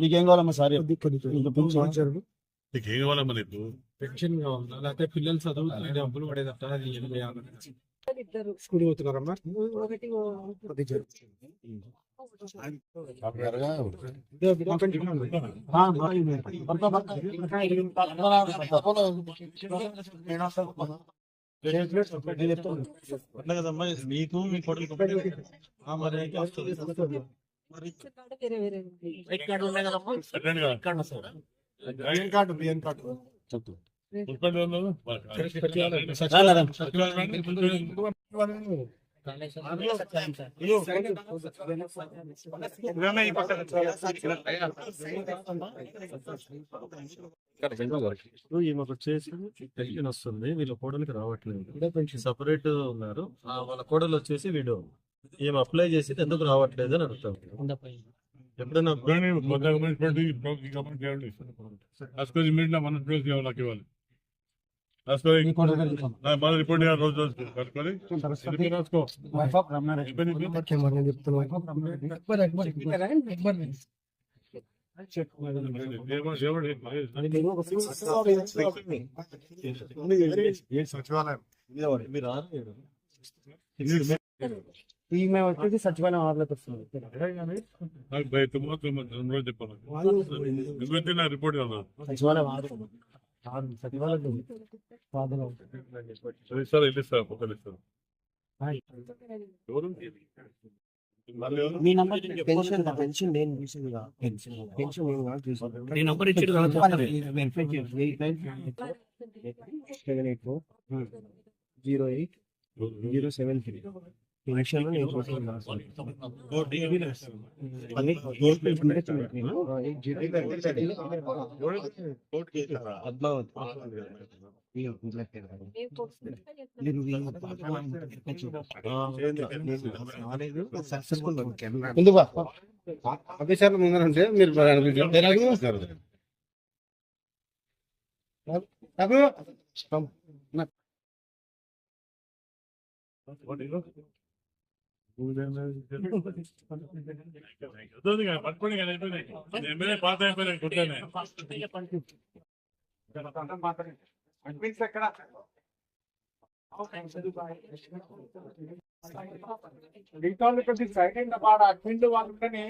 నీకేం కావాలమ్మా సార్. నీకు ఏం కావాలమ్మా నీకు పెన్షన్ కావాలా లేకపోతే పిల్లలు చదువు డబ్బులు పడేదట అది ఏం చేయాలి స్కూల్ పోతున్నారమ్మా? అది కదమ్మా మీకు మీ కొడుకు మరి కార్డు కార్డు. ఈమెకు వచ్చేసి వస్తుంది. వీళ్ళ కోడలికి రావట్లేదు. సపరేట్ ఉన్నారు. ఆ వాళ్ళ కోడలు వచ్చేసి వీడు. ఈమె అప్లై చేసి ఎందుకు రావట్లేదు అని అడుగుతాం. ఎప్పుడైనా ఇవ్వాలి. రిపోర్ట్ రోజు సచివాలయం? మీరు. ఈమె వచ్చేసి సచివాలయం ఆర్లోకి వస్తుంది రిపోర్ట్ సచివాలయం ఆరు ఆరు సచివాలయం పాదలో సరే సార్ వెళ్ళిస్తారు ఒకరు ఇస్తారు ఎవరు మళ్ళీ ఎవరు? మీ నంబర్ పెన్షన్ పెన్షన్ నేను చూసిందిగా పెన్షన్ పెన్షన్ నేను కాదు చూసాను నీ నంబర్ ఇచ్చి వెరిఫై చేయండి. Eight nine seven eight four zero eight zero seven three. Pension నేను ఆఫీసర్లు ముందర ఉంటే మీరు రఘు రఘు వద్దు ఇక, పట్టుకోండి ఇక, అయిపోయినాయి. ఎమ్మెల్యే పాత అయిపోయినాయి కూర్చొని రీకాల్ కొద్ది సైడ్ అయిన వాడు అడ్మిన్ వాళ్ళు ఉంటేనే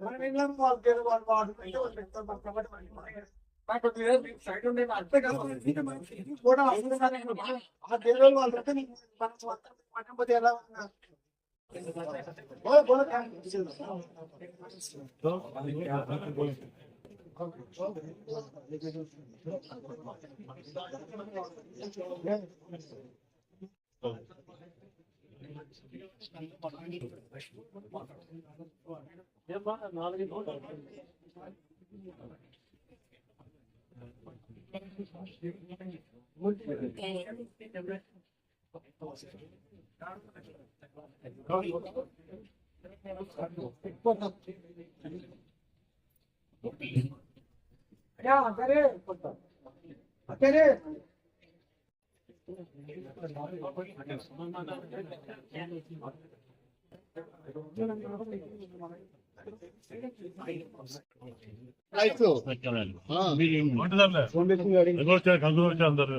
మనం వెళ్ళాం వాళ్ళు వేరే వాళ్ళు వాడు నాకు కొద్దిగా మీకు సైడ్ ఉండే అంతే కదా కూడా అవసరంగానే ఆ వేరే వాళ్ళు వాళ్ళు ఉంటే Bora, bora, cara. Muito bem. Yeah అదే అదే రైట్ సో ఫౌండేషన్ గాడి అందరూ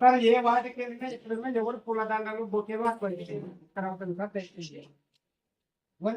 కానీ ఏ వాటికి వెళ్ళినా ఎక్కడైనా ఎవరు పూలదండలు బొకేలు అక్కడ తర్వాత తెచ్చింది మరి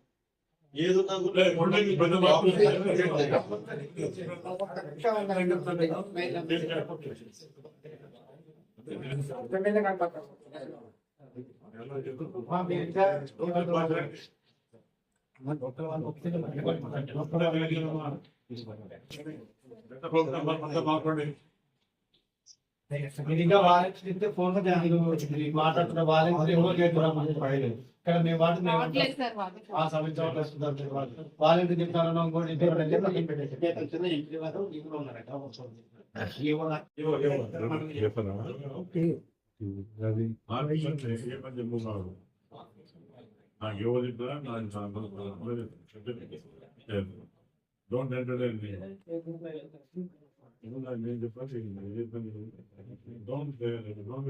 ఏదున్నా కూడా ఇంకా వాళ్ళకి ఫోన్ మాట్లాడుతున్న వాళ్ళకి ఇక్కడ మేము వాటి ఆ సమస్య వస్తుంది వాళ్ళకి చెప్తారో ఇంకోటి చిన్న ఇంటి వారు ఇంట్లో ఉన్నారట నాకు ఎవరు చెప్పినా డోంట్ ఎంటర్టైన్ నేను చెప్పాలి డోంట్ డోంట్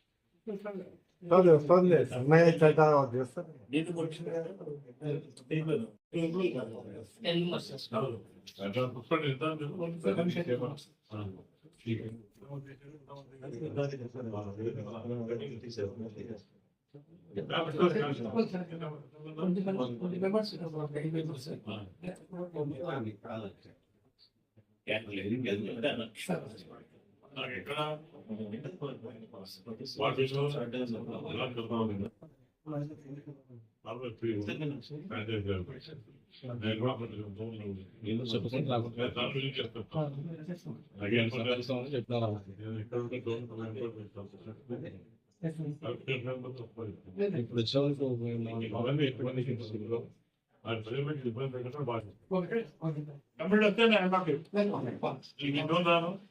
ఫోన్ కంప్లీట్ వస్తే నాకు ఇంట్లో రాను కంప్లీట్ రాకూడదు కంప్లీట్ మాత్రం నాకు టీచింగ్ బోర్డు అన్ని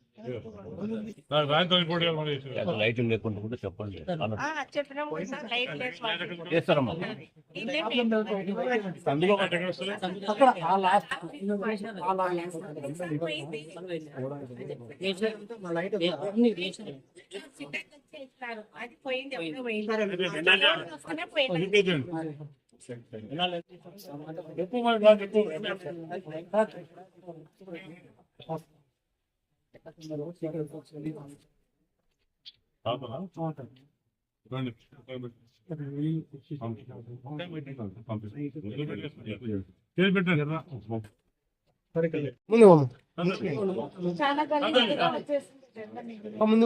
లైట్ లేకుండా కూడా చెప్పండి. చేస్తారమ్మా. అది పోయింది ముందు చాలా గలీజ్గా ముందు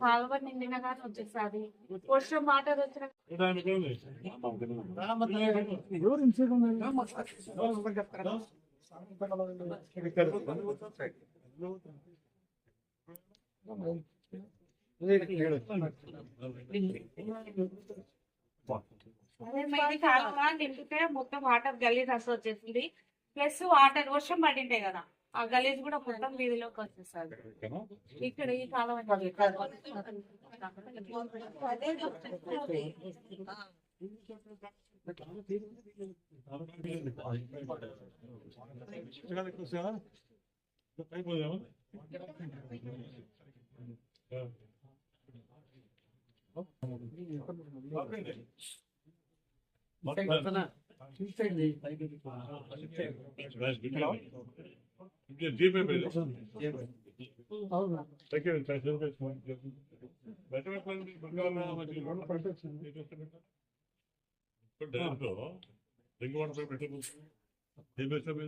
కాలువ నిండిన కానీ వచ్చేసారి వర్షం వాటర్ వచ్చిన కాలువ నింపితే మొత్తం వాటర్ గల్లీ రసం వచ్చేసింది ప్లస్ వాటర్ వర్షం పడిండే కదా. ఆ గలీజ్ కూడా మొత్తం వీధిలోకి వచ్చేసారి ఇక్కడ ఈ కాలం అదే చెప్తున్నారు. జీపే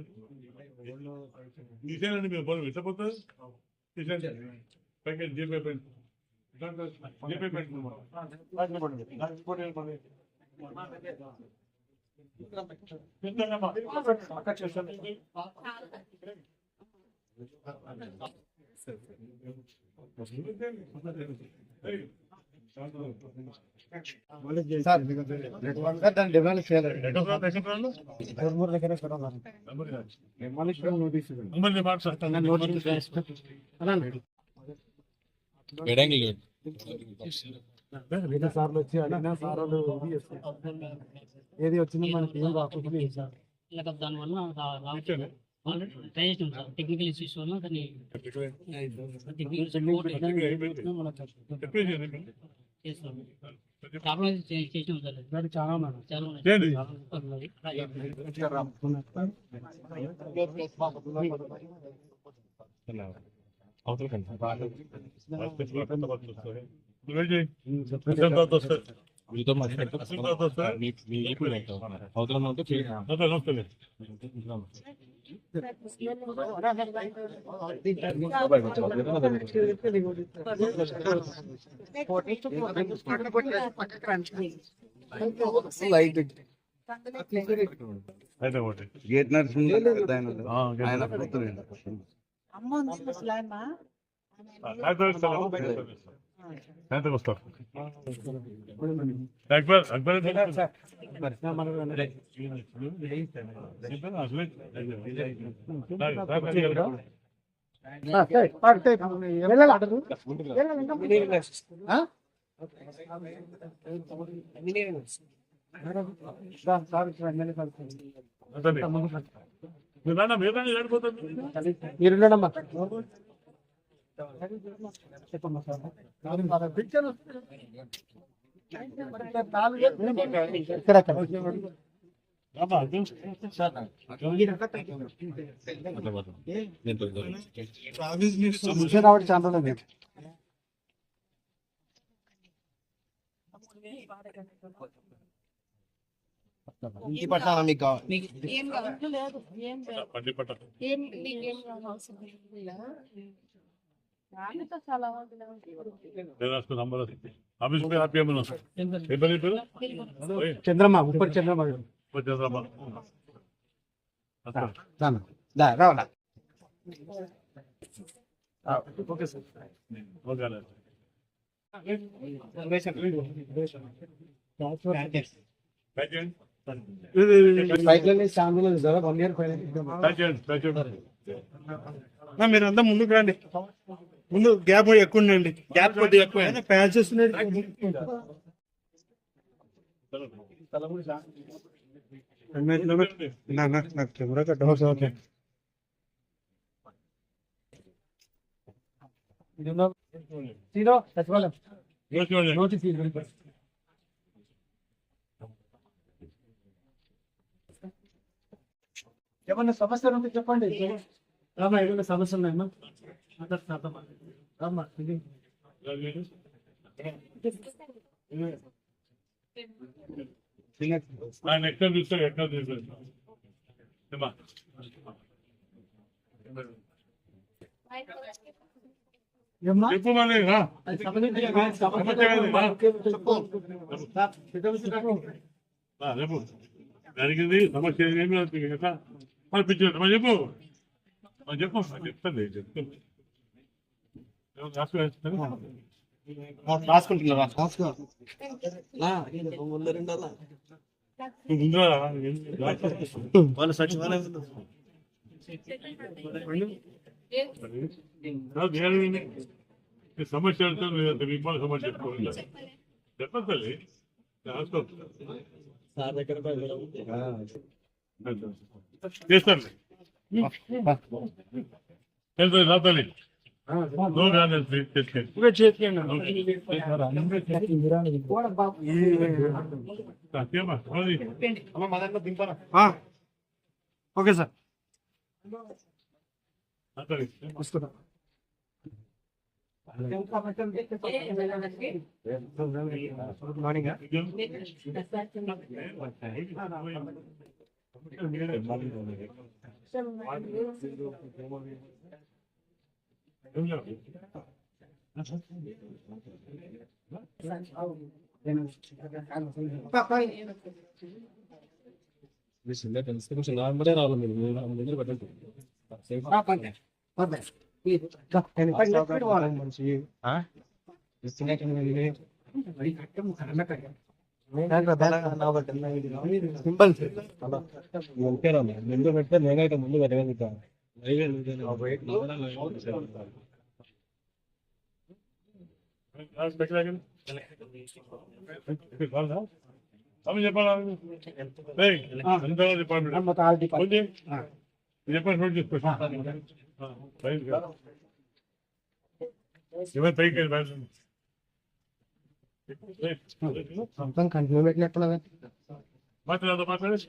తీసేనండి మీరు పనులు ఎట్లా పోతుంది తీసేయండి packet GPay pen GPay pen దాన్ని డెవలప్ చేయాలి నెంబర్ దగ్గర నెంబర్ మార్క్స్ సార్లు వచ్చి అడిగినా చేస్తారు. ఏది వచ్చినా మనకి ఏం రాకుండా దానివల్ల ట్రై చేసినాం సార్. టెక్నికల్ ఇష్యూస్ వల్ల దాన్ని టెక్నికల్ సపోర్ట్ చేస్తాం. ప్రాబ్లం చేసినాం సార్. దానికి చాలా ఉన్నాయి. చాలా ఉన్నాయి. ఉన్నాయి. మీతో అవతల ఉంటే ఒకటి గేట్ నరసింహ ఆయన ఆ, ఆయన గేట్ కూతురు. అమ్మ ఉంది ముసలాయమ్మ. సాయంత్రం వస్తారు అక్బర్ అక్బర్ మీరు మీరు కాబట్టి చాలా. ఇంటి పట్టాలా మీకు కావాలి చంద్రమ్మ. ఉప్పటి చంద్రమ్మ. రావాలా ఓకే సార్. ఓకే అన్న. ప్యాక్ చేయండి బైక్లో చాలా రోజులు కదా వన్ ఇయర్ పైన ప్యాక్ చేయండి ప్యాక్ చేయండి మీరు అంతా ముందుకు రండి. ముందు గ్యాప్ ఎక్కువ ఉండండి. గ్యాప్ కొద్దిగా ఎక్కువ ప్యాచెస్ నాకు కెమెరా కట్టవచ్చు ఓకే. ఏమన్నా సమస్యలు ఉంటే చెప్పండి. రామా ఏమైనా సమస్యలు ఉన్నాయమ్మా? రామ్మా చూస్తే ఎక్కడ ఏమ్మా ఏమ్మా చెప్పు మళ్ళీ రా. అది సమస్య కాదు, సమస్య కాదు. చెప్పు. రా, చెప్పు జరిగింది సమస్య ఏమి మరి చెప్పు చెప్పు చెప్తాను చెప్తాను ఏమన్నా రాసుకో, వేస్తాను. రాసుకుంటున్నారా నువ్వు ముందురా రా. వాళ్ళ సచివాలయం సమస్య విమాన సమస్య చెప్పండి చేస్తాను నా తల్లి ఓకే సార్ వస్తున్నా గుడ్ మార్నింగ్ కొంచెం నార్మలే రావాలి మీరు దగ్గర పెట్టండి సింపుల్ ముందు పెడితే నేనైతే ముందు పెట్టగలుగుతాను చెప్పండి చేసుకోండి ఎవరు పైకి వెళ్ళి మొత్తం కంటిన్యూ పెట్టినట్టు మాట్లాడదా మాట్లాడేసి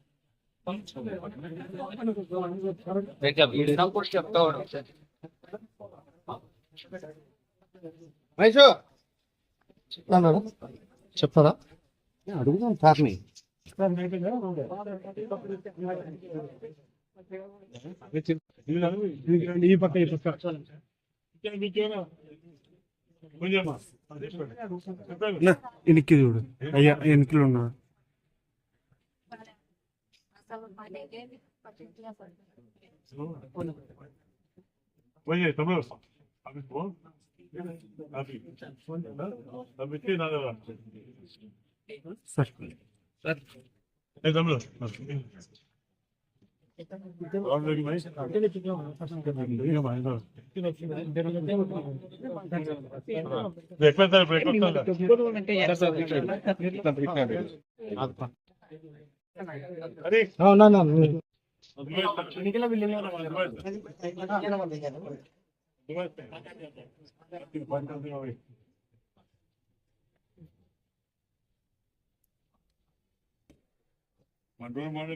చెప్తారా అడుగుదాం సార్ని. ఈ పక్క ఈ పక్క ఎనికి చూడు. అయ్యా ఎనికిలో ఉన్నాడు. Oye, estamos. ¿Habéis por? Abi. Nada Después del. না না My grandmother,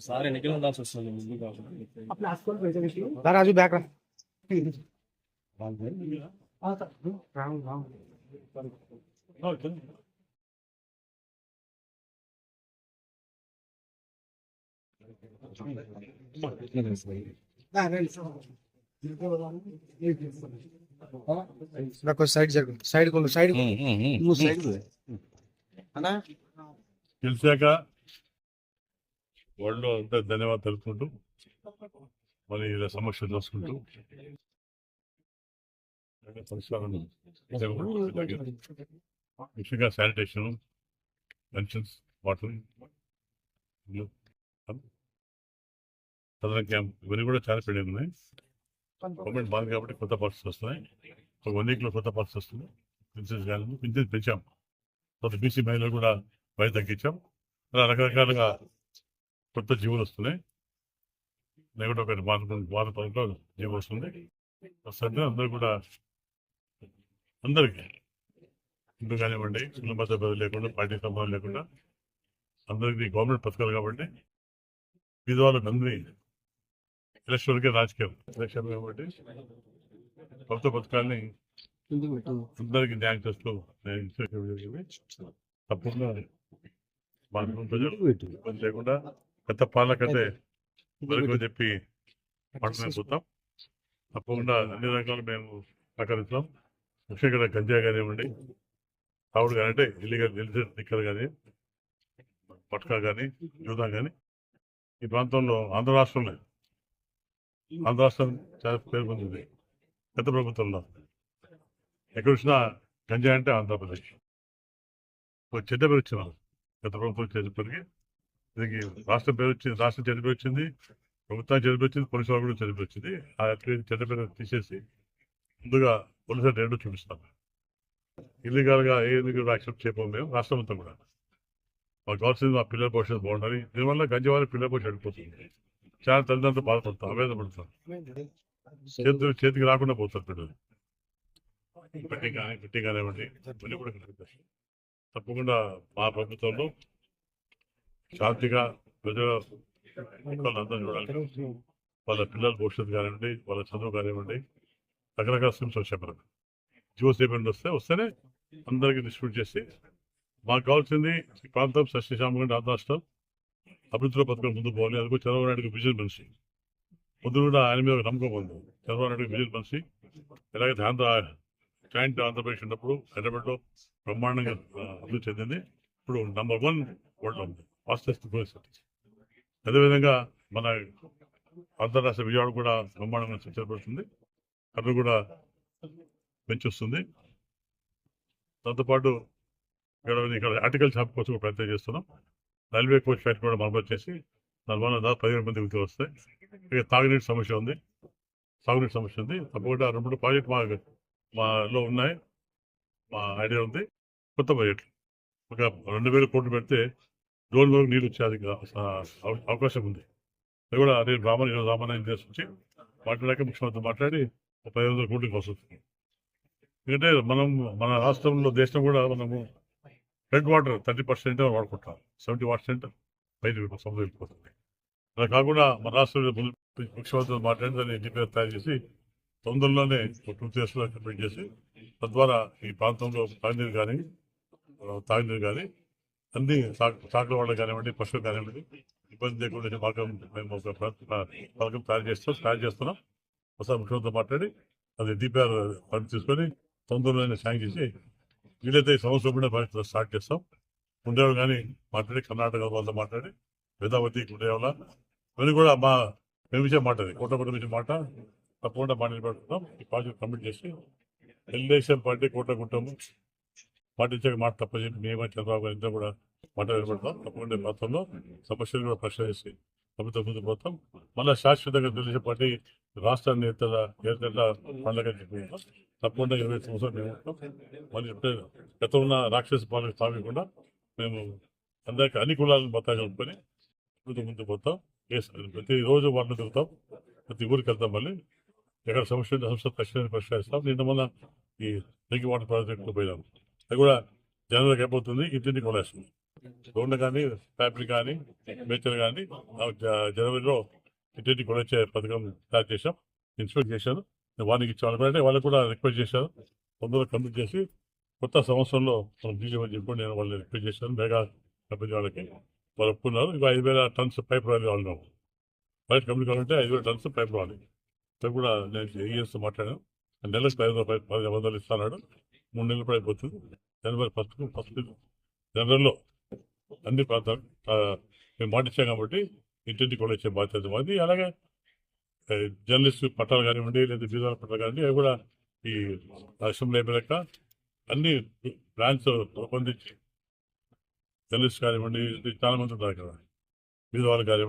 सारे निकल अंदाज सोचने में बिल्कुल काफ़ी अपना आजकल भेजा किसी को दारा हाँ, जो बैक रहा बाल भाई हाँ सर राउंड राउंड हाँ चल ना नहीं सर ये को बताऊँ एक दिन నాకు సైడ్ జరుగు సైడ్ కొండు సైడ్ నువ్వు సైడ్ అన్నా? గెలిచాక వాళ్ళు అంతా ధన్యవాదాలు తెలుపుకుంటూ మరి ఇలా సమస్య చూసుకుంటూ. ముఖ్యంగా sanitation pensions water Sadaram camp ఇవన్నీ కూడా చాలా పెండింగ్ ఉన్నాయి గవర్నమెంట్ బాగుంది కాబట్టి కొత్త పాలసీస్ వస్తున్నాయి. ఒక వన్ వీక్లో కొత్త పాలసీ వస్తుంది. పెన్షన్స్ కానీ పెన్షన్స్ పెంచాం. తర్వాత బీసీ మహిళలు కూడా బయట తగ్గించాం. అలా రకరకాలుగా కొత్త జీవులు వస్తున్నాయి. నేను ఒకటి వారం వారం పదంలో జీవం వస్తుంది వస్తుంటే అందరూ కూడా అందరికీ హిందూ కానివ్వండి కుల మత లేకుండా పార్టీ సంబంధం లేకుండా అందరికీ గవర్నమెంట్ పథకాలు కాబట్టి ఇది వాళ్ళకి అందరి రాజకీయం. ఎలక్షన్ కాబట్టి ప్రభుత్వ పథకాన్ని అందరికీ న్యాయం చేస్తూ నేను తప్పకుండా ఇబ్బంది లేకుండా గత పాలకంటే వరకు చెప్పి మాట్లాడుకుంటాం తప్పకుండా అన్ని రకాలు మేము సహకరిస్తాం. ముఖ్యంగా గంజా కానివ్వండి తావుడు కానీ అంటే ఇల్లీగల్ ఇల్లీగల్ నిక్కలు కానీ పట్కా కానీ యూదా కానీ ఈ ప్రాంతంలో ఆంధ్ర రాష్ట్రంలో ఆంధ్ర రాష్ట్రం చాలా పేరు పొందింది గత ప్రభుత్వంలో. ఎక్కడ వచ్చినా గంజా అంటే ఆంధ్రప్రదేశ్. ఒక చెడ్డ పేరు వచ్చిన గత ప్రభుత్వం చదివిపోయి దీనికి రాష్ట్రం పేరు వచ్చింది రాష్ట్రం చెడ్డ పేరు వచ్చింది ప్రభుత్వం చెడ్డ పేరు వచ్చింది పోలీసు వాళ్ళు కూడా చెడ్డ పేరు వచ్చింది. ఆ పేరు చెడ్డ పేరు తీసేసి ముందుగా పోలీసు రెండు చూపిస్తాం. ఇల్లీగల్గా ఏ ఇల్లీగల్ యాక్సెప్ట్ చేయకపోం మేము రాష్ట్రం అంతా కూడా. మాకు కావాల్సింది మా పిల్లల భవిష్యత్తు బాగుండాలి. దీనివల్ల గంజి పిల్లల భవిష్యత్తు అడిగిపోతుంది చాలా తల్లిదండ్రులు బాధపడతాం ఆవేదన చేతులు చేతికి రాకుండా పోతారు పిల్లలు పెట్టి కానీ పెట్టి కానివ్వండి కూడా తప్పకుండా మా ప్రభుత్వంలో శాంతిగా ప్రజల అందరం చూడాలి. వాళ్ళ పిల్లల భవిష్యత్తు కానివ్వండి వాళ్ళ చదువు కానివ్వండి రకరకాల స్కీమ్స్ వచ్చాయి మనకు. జియో స్టేట్మెంట్ వస్తే వస్తేనే అందరికీ డిస్ట్రిబ్యూట్ చేసి మాకు కావాల్సింది ప్రాంతం సస్యశ్యామగా ఆంధ్ర రాష్ట్రం అభివృద్ధిలో పథకం ముందు పోవాలి. అది కూడా చంద్రబాబు నాయుడుకి విజన్ మనిషి. ముందు కూడా ఆయన మీద నమ్మకం ఉంది. చంద్రబాబు నాయుడుకి విజన్ మనిషి. ఎలాగైతే ఆంధ్ర జాయింట్ ఆంధ్రప్రదేశ్ ఉన్నప్పుడు హైదరాబాద్లో బ్రహ్మాండంగా అభివృద్ధి చెందింది. ఇప్పుడు నంబర్ వన్ వరల్డ్ ఉంది. ఫాస్టెస్ట్ గ్రోత్ సిటీ అదేవిధంగా మన అంతర్రాష్ట్ర విజయవాడ కూడా బ్రహ్మాండంగా సంచలపడుతుంది అక్కడ కూడా పెంచొస్తుంది దాంతోపాటు ఇక్కడ ఇక్కడ ఆర్టికల్ షాప్ కోసం ప్రయత్నం చేస్తున్నాం. రైల్వే కోచ్ ఫ్యాక్టరీ కూడా మరమ్మతు చేసి దానివల్ల దాదాపు పదిహేను మంది వ్యక్తులు వస్తాయి. ఇక తాగునీటి సమస్య ఉంది. సాగునీటి సమస్య ఉంది. తప్పకుండా రెండు మూడు ప్రాజెక్ట్ మా మాలో ఉన్నాయి. మా ఐడియా ఉంది. కొత్త ప్రాజెక్టులు. ఒక రెండు వేల కోట్లు పెడితే జోన్ వరకు నీళ్ళు వచ్చేది అవకాశం ఉంది. అది కూడా నేను రామన్ రామన్ చేసి వచ్చి మాట్లాడాక ముఖ్యమంత్రి మాట్లాడి పదిహేను వందల కోట్లకి వస్తుంది ఎందుకంటే మనం మన రాష్ట్రంలో దేశం కూడా మనము రెడ్ వాటర్ థర్టీ పర్సెంట్ వాడుకుంటాం సెవెంటీ పర్సెంట్ బయట సముద్రం వెళ్ళిపోతుంది. అలా కాకుండా మన రాష్ట్రంలో ముందు ముఖ్యమంత్రి మాట్లాడి దాన్ని డిపేర్ తయారు చేసి తొందరలోనే టూ డేస్లో కంప్లీట్ చేసి తద్వారా ఈ ప్రాంతంలో తాగునీరు కానీ తాగినీరు తాగునీరు కానీ అన్ని సాగు సాగుల వాళ్ళు కానివ్వండి పశువులు కానివ్వండి ఇబ్బంది లేకుండా మార్గం మేము ఒక పథకం తయారు చేస్తాం తయారు చేస్తున్నాం. ఒకసారి ముఖ్యమంత్రితో మాట్లాడి అది డిపిఆర్ ఫండ్ తీసుకొని తొందరలోనే సాయం చేసి వీలైతే సంవత్సరం కూడా పరిస్థితులు స్టార్ట్ చేస్తాం. ఉండేవాళ్ళు కానీ మాట్లాడి కర్ణాటక వాళ్ళతో మాట్లాడి వేదావతి ఉండేవాళ్ళ ఇవన్నీ కూడా మా మేము ఇచ్చే మాట అది. కోటగుట్ట నుంచి మాట. తప్పకుండా మాట నిలబెడుతున్నాం ఈ ప్రాజెక్ట్ కంప్లీట్ చేసి తెలుగుదేశం పార్టీ కోట కుటుంబం పాటించే మాట తప్ప చెప్పి మేము చంద్రబాబు గారు కూడా మాట నిలబెడతాం. తప్పకుండా మొత్తంలో సమస్యలు కూడా పరిశీలించి ప్రభుత్వం ముందు పోతాం. మళ్ళీ శాశ్వతంగా తెలుగుదేశం పార్టీ రాష్ట్రాన్ని ఎత్తదా ఎత్త పండగ చెప్పుకుంటాం తప్పకుండా ఇరవై సంవత్సరాలు మేము మళ్ళీ ఎప్పుడే గతం ఉన్న రాక్షస పాలన స్థాపించకుండా మేము అందరికీ అన్ని కులాలను బతా కలుపుకొని ముందు ముందు పోతాం. ప్రతి రోజు వాటిని తిరుగుతాం. ప్రతి ఊరికి వెళ్తాం మళ్ళీ. ఎక్కడ సమస్య సమస్య ఖచ్చితంగా పరిష్కరిస్తాం. నిన్న మొన్న ఈ డ్రింకింగ్ వాటర్ ప్రాజెక్టు పోయినాం. అది కూడా జనవరికి అయిపోతుంది. ఇంటిని కొనేస్తుంది రోడ్డు కానీ ఫ్యాబ్రిక్ కానీ మేచర్ కానీ జ- జనవరిలో ఇంటింటి కొనొచ్చే పథకం స్టార్ట్ చేశాం. ఇన్స్పెక్ట్ చేశాను వారికి ఇచ్చాను అంటే వాళ్ళకి కూడా రిక్వెస్ట్ చేశారు. తొందరగా కంప్లీట్ చేసి కొత్త సంవత్సరంలో మనం తీసేమని చెప్పి నేను వాళ్ళని రిక్వెస్ట్ చేశాను. మెగా కంపెనీ వాళ్ళకి. వాళ్ళు ఒప్పుకున్నారు. ఇంకా ఐదు వేల టన్స్ పైప్ రాలి వాళ్ళు బయట కంపెనీ కావాలంటే ఐదు వేల టన్స్ పైప్ రాలి పైప్ కూడా నేను ఏఎస్ మాట్లాడాను. నెలకు ఐదు వందల పదిహేను పది వందలు ఇస్తాడు మూడు నెలలు కూడా అయిపోతుంది జనవరి ఫస్ట్ ఫస్ట్ జనవరిలో అన్ని ప్రాంతాలు మేము మేము మాటిచ్చాం కాబట్టి ఇంటింటికి కూడా ఇచ్చే బాధ్యత మాది. అలాగే జర్నలిస్ట్ పట్టాలు కానివ్వండి లేదా బీదాల పట్టాలు కానివ్వండి అవి కూడా ఈ అసెంబ్లీ అయిపోయాక అన్ని ప్లాన్స్ రూపొందించి జర్నలిస్ట్ కానివ్వండి చాలా మంది ఉన్నారు కదా బీదవాళ్ళు కానివ్వండి.